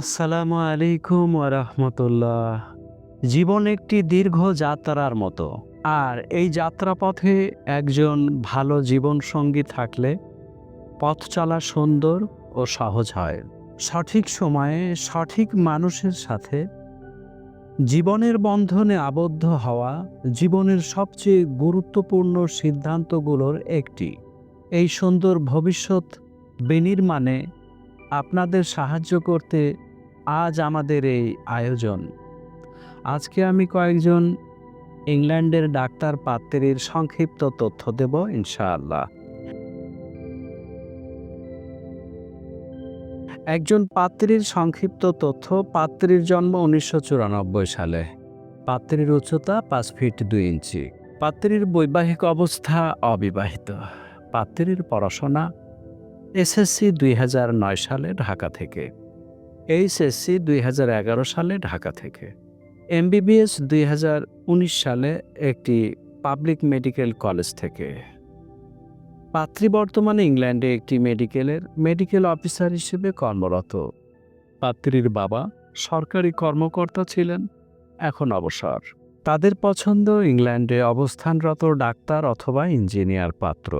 আসসালামু আলাইকুম ওরহমতুল্লাহ জীবন একটি দীর্ঘ যাত্রার মতো। আর এই যাত্রাপথে একজন ভালো জীবনসঙ্গী থাকলে পথ চলা সুন্দর ও সহজ হয়। সঠিক সময়ে সঠিক মানুষের সাথে জীবনের বন্ধনে আবদ্ধ হওয়া জীবনের সবচেয়ে গুরুত্বপূর্ণ সিদ্ধান্তগুলোর একটি। এই সুন্দর ভবিষ্যৎ বিনির্মাণে আপনাদের সাহায্য করতে আজ আমাদের এই আয়োজন। আজকে আমি কয়েকজন ইংল্যান্ডের ডাক্তার পাত্রের সংক্ষিপ্ত তথ্য দেব, ইনশাআল্লাহ। একজন পাত্রীর সংক্ষিপ্ত তথ্য, পাত্রীর জন্ম উনিশশো চুরানব্বই সালে। পাত্রীর উচ্চতা পাঁচ ফিট দুই ইঞ্চি। পাত্রীর বৈবাহিক অবস্থা অবিবাহিত। পাত্রীর পড়াশোনা এসএসসি দুই সালে ঢাকা থেকে, এইচএসসি দুই সালে ঢাকা থেকে, এমবিবিএস দুই হাজার উনিশ সালে একটি পাবলিক মেডিকেল কলেজ থেকে। পাত্রী বর্তমানে ইংল্যান্ডে একটি মেডিকেলের মেডিকেল অফিসার হিসেবে কর্মরত। পাত্রীর বাবা সরকারি কর্মকর্তা ছিলেন, এখন অবসর। তাদের পছন্দ ইংল্যান্ডে অবস্থানরত ডাক্তার অথবা ইঞ্জিনিয়ার পাত্র।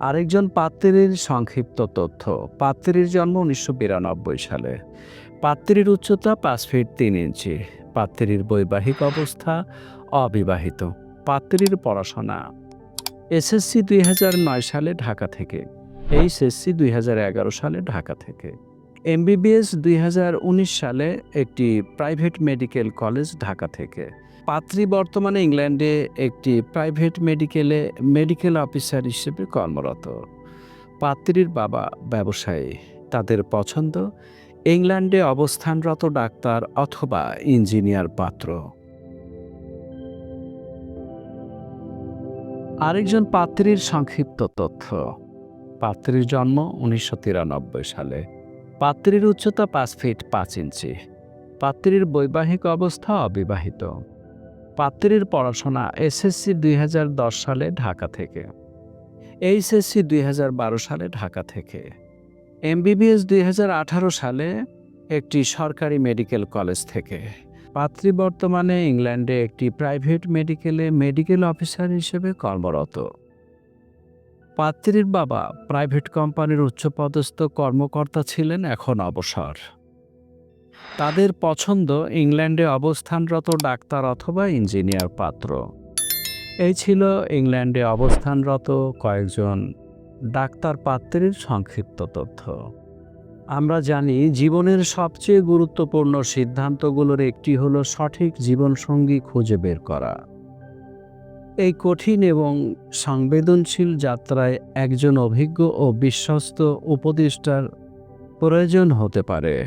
আরেকজন পাত্রীর সংক্ষিপ্ত তথ্য। পাত্রীর জন্ম উনিশশো বিরানব্বই সালে। পাত্রীর উচ্চতা পাঁচ ফিট তিন ইঞ্চি। পাত্রীর বৈবাহিক অবস্থা অবিবাহিত। পাত্রীর পড়াশোনা। এসএসসি দুই সালে ঢাকা থেকে। এইচএসসি দুই হাজার এগারো সালে ঢাকা থেকে। এমবিবিএস দুই হাজার উনিশ সালে একটি প্রাইভেট মেডিকেল কলেজ ঢাকা থেকে। পাত্রী বর্তমানে ইংল্যান্ডে একটি প্রাইভেট মেডিকেলে মেডিকেল অফিসার হিসেবে কর্মরত। পাত্রীর বাবা ব্যবসায়ী। তাদের পছন্দ? ইংল্যান্ডে অবস্থানরত ডাক্তার অথবা ইঞ্জিনিয়ার পাত্র। আরেকজন পাত্রীর সংক্ষিপ্ত তথ্য। পাত্রীর জন্ম উনিশশো তিরানব্বই সালে। পাত্রীর উচ্চতা পাঁচ ফিট পাঁচ ইঞ্চি পাত্রীর বৈবাহিক অবস্থা অবিবাহিত। পাত্রীর পড়াশোনা এসএসসি দুই হাজার দশ সালে ঢাকা থেকে। এইচএসসি দুই হাজার বারো সালে ঢাকা থেকে। এমবিবিএস দুই হাজার আঠারো সালে একটি সরকারি মেডিকেল কলেজ থেকে। পাত্রী বর্তমানে ইংল্যান্ডে একটি প্রাইভেট মেডিকেলে মেডিকেল অফিসার হিসেবে কর্মরত। পাত্রীর বাবা প্রাইভেট কোম্পানির উচ্চপদস্থ কর্মকর্তা ছিলেন এখন অবসর। তাদের পছন্দ ইংল্যান্ডে অবস্থানরত ডাক্তার অথবা ইঞ্জিনিয়ার পাত্র। এই ছিল ইংল্যান্ডে অবস্থানরত কয়েকজন ডাক্তার পাত্রের সংক্ষিপ্ত তথ্য। আমরা জানি জীবনের সবচেয়ে গুরুত্বপূর্ণ সিদ্ধান্তগুলোর একটি হলো সঠিক জীবনসঙ্গী খুঁজে বের করা। এই কঠিন এবং সংবেদনশীল যাত্রায় একজন অভিজ্ঞ ও বিশ্বস্ত উপদেষ্টার প্রয়োজন হতে পারে।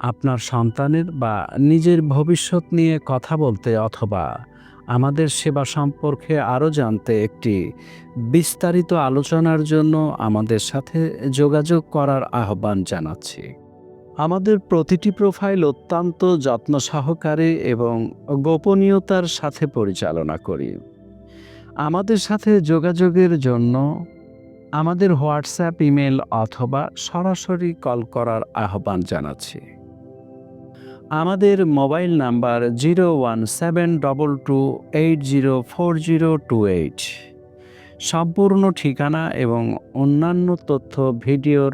আপনার সন্তানের বা নিজের ভবিষ্যৎ নিয়ে কথা বলতে অথবা আমাদের সেবা সম্পর্কে আরও জানতে একটি বিস্তারিত আলোচনার জন্য আমাদের সাথে যোগাযোগ করার আহ্বান জানাচ্ছি। আমাদের প্রতিটি প্রোফাইল অত্যন্ত যত্ন সহকারে এবং গোপনীয়তার সাথে পরিচালনা করি। আমাদের সাথে যোগাযোগের জন্য আমাদের হোয়াটসঅ্যাপ, ইমেল অথবা সরাসরি কল করার আহ্বান জানাচ্ছি। আমাদের mobile number zero one seven double two eight zero four zero two eight. সম্পূর্ণ ঠিকানা এবং অন্যান্য তথ্য, ভিডিওর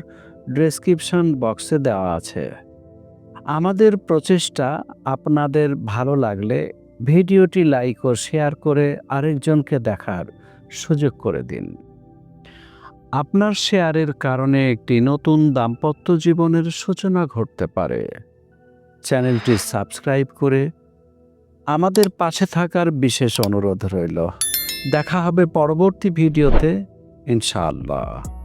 ডেসক্রিপশন বক্সে দেওয়া আছে। আমাদের প্রচেষ্টা আপনাদের ভালো লাগলে ভিডিওটি লাইক ও শেয়ার করে আরেকজনকে দেখার সুযোগ করে দিন। আপনার শেয়ারের কারণে একটি নতুন দাম্পত্য জীবনের সূচনা ঘটতে পারে। চ্যানেলটি সাবস্ক্রাইব করে আমাদের পাশে থাকার বিশেষ অনুরোধ রইল। দেখা হবে পরবর্তী ভিডিওতে, ইনশাআল্লাহ।